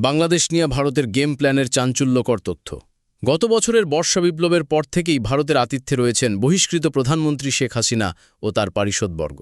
বাংলাদেশ নিয়ে ভারতের গেম প্ল্যানের চাঞ্চল্যকর তথ্য। গত বছরের বর্ষা বিপ্লবের পর থেকেই ভারতের আতিথ্যে রয়েছেন বহিষ্কৃত প্রধানমন্ত্রী শেখ হাসিনা ও তার পারিষদবর্গ।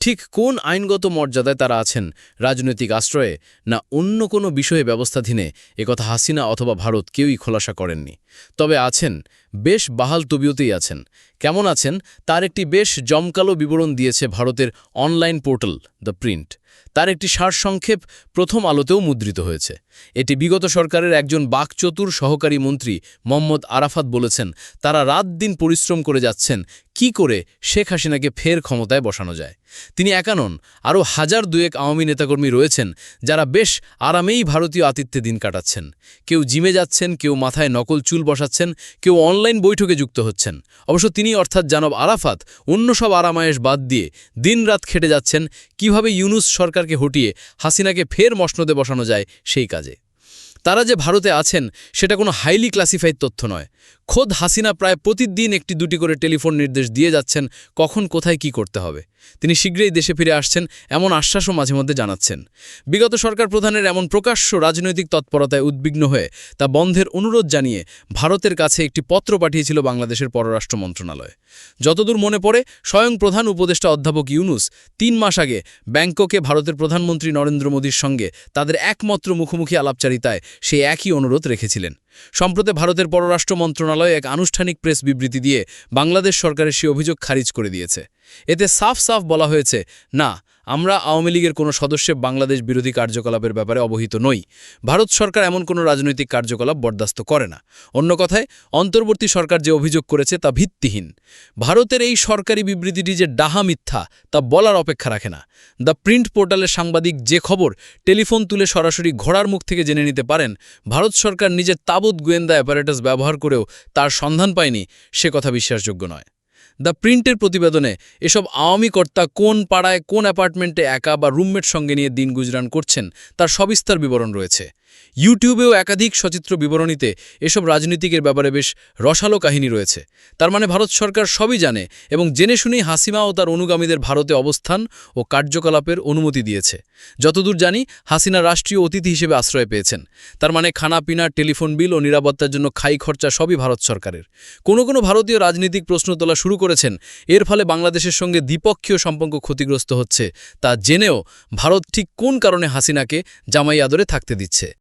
ঠিক কোন আইনগত মর্যাদায় তারা আছেন? রাজনৈতিক আশ্রয়ে? না অন্য কোনো বিষয়ে ব্যবস্থাধীনে? একথা হাসিনা অথবা ভারত কেউই খোলাসা করেননি। তবে আছেন, বেশ বাহাল তবিয়তেই আছেন। কেমন আছেন? তার একটি বেশ জমকালো বিবরণ দিয়েছে ভারতের অনলাইন পোর্টাল, দ্য প্রিন্ট। তার একটি সারসংক্ষেপ প্রথম আলোতেও মুদ্রিত হয়েছে। এটি বিগত সরকারের একজন বাকচতুর সহকারী মন্ত্রী মোহাম্মদ আরাফাত বলেছেন, তারা রাত দিন পরিশ্রম করে যাচ্ছেন, কি করে শেখ হাসিনাকে ফের ক্ষমতায় বসানো যায়? তিনি একা নন, আরও হাজার দুয়েক আওয়ামী নেতাকর্মী রয়েছেন যারা বেশ আরামেই ভারতীয় আতিথ্যে দিন কাটাচ্ছেন। কেউ জিমে যাচ্ছেন, কেউ মাথায় নকল চুল বসাচ্ছেন, কেউ অনলাইন বৈঠকে যুক্ত হচ্ছেন। অবশ্য তিনি অর্থাৎ জানব আরাফাত, অন্য সব আরামায়েশ বাদ দিয়ে দিনরাত খেটে যাচ্ছেন, কীভাবে ইউনুস সরকারকে হটিয়ে হাসিনাকে ফের মসনদে বসানো যায় সেই কাজে। তারা যে ভারতে আছেন, সেটা কোনো হাইলি ক্লাসিফাইড তথ্য নয়। খোদ হাসিনা প্রায় প্রতিদিন একটি দুটি করে টেলিফোন নির্দেশ দিয়ে যাচ্ছেন কখন, কোথায়, কি করতে হবে। তিনি শীঘ্রই দেশে ফিরে আসছেন, এমন আশ্বাসও মাঝে মধ্যে জানাচ্ছেন। বিগত সরকার প্রধানের এমন প্রকাশ্য রাজনৈতিক তৎপরতায় উদ্বিগ্ন হয়ে তা বন্ধের অনুরোধ জানিয়ে ভারতের কাছে একটি পত্র পাঠিয়েছিল বাংলাদেশের পররাষ্ট্র মন্ত্রণালয়। যতদূর মনে পড়ে, স্বয়ং প্রধান উপদেষ্টা অধ্যাপক ইউনুস তিন মাস আগে ব্যাংককে ভারতের প্রধানমন্ত্রী নরেন্দ্র মোদীর সঙ্গে তাদের একমাত্র মুখোমুখি আলাপচারিতায় সেই একই অনুরোধ রেখেছিলেন। সম্প্রতি ভারতের পররাষ্ট্র মন্ত্রণালয় এক আনুষ্ঠানিক প্রেস বিবৃতি দিয়ে বাংলাদেশ সরকারের সে অভিযোগ খারিজ করে দিয়েছে। এতে সাফ সাফ বলা হয়েছে, না আমরা আওয়ামী লীগের কোনো সদস্যে বাংলাদেশ বিরোধী কার্যকলাপের ব্যাপারে অবহিত নই। ভারত সরকার এমন কোনো রাজনৈতিক কার্যকলাপ বরদাস্ত করে না। অন্য কথায়, অন্তর্বর্তী সরকার যে অভিযোগ করেছে তা ভিত্তিহীন। ভারতের এই সরকারি বিবৃতিটি যে ডাহা মিথ্যা, তা বলার অপেক্ষা রাখে না। দ্য প্রিন্ট পোর্টালের সাংবাদিক যে খবর টেলিফোন তুলে সরাসরি ঘোড়ার মুখ থেকে জেনে নিতে পারেন, ভারত সরকার নিজের তাবৎ গোয়েন্দা অ্যাপারেটাস ব্যবহার করেও তার সন্ধান পায়নি, সে কথা বিশ্বাসযোগ্য নয়। দ্য প্রিন্টের প্রতিবেদনে এসব আওয়ামী কর্তা কোন পাড়ায় কোন অ্যাপার্টমেন্টে একা বা রুমমেট সঙ্গে নিয়ে দিন গুজরান করছেন, তার সবিস্তার বিবরণ রয়েছে। ইউটিউবেও একাধিক সচিত্র বিবরণীতে এসব রাজনীতিকের ব্যাপারে বেশ রসালো কাহিনী রয়েছে। তার মানে ভারত সরকার সবই জানে এবং জেনে শুনেই হাসিমা ও তার অনুগামীদের ভারতে অবস্থান ও কার্যকলাপের অনুমতি দিয়েছে। যতদূর জানি, হাসিনা রাষ্ট্রীয় অতিথি হিসেবে আশ্রয় পেয়েছেন। তার মানে খানা, পিনা, টেলিফোন বিল ও নিরাপত্তার জন্য খাই খরচা সবই ভারত সরকারের। কোনো কোনো ভারতীয় রাজনীতিক প্রশ্ন তোলা শুরু করেছেন, এর ফলে বাংলাদেশের সঙ্গে দ্বিপক্ষীয় সম্পর্ক ক্ষতিগ্রস্ত হচ্ছে। তা জেনেও ভারত ঠিক কোন কারণে হাসিনাকে জামাই আদরে থাকতে দিচ্ছে?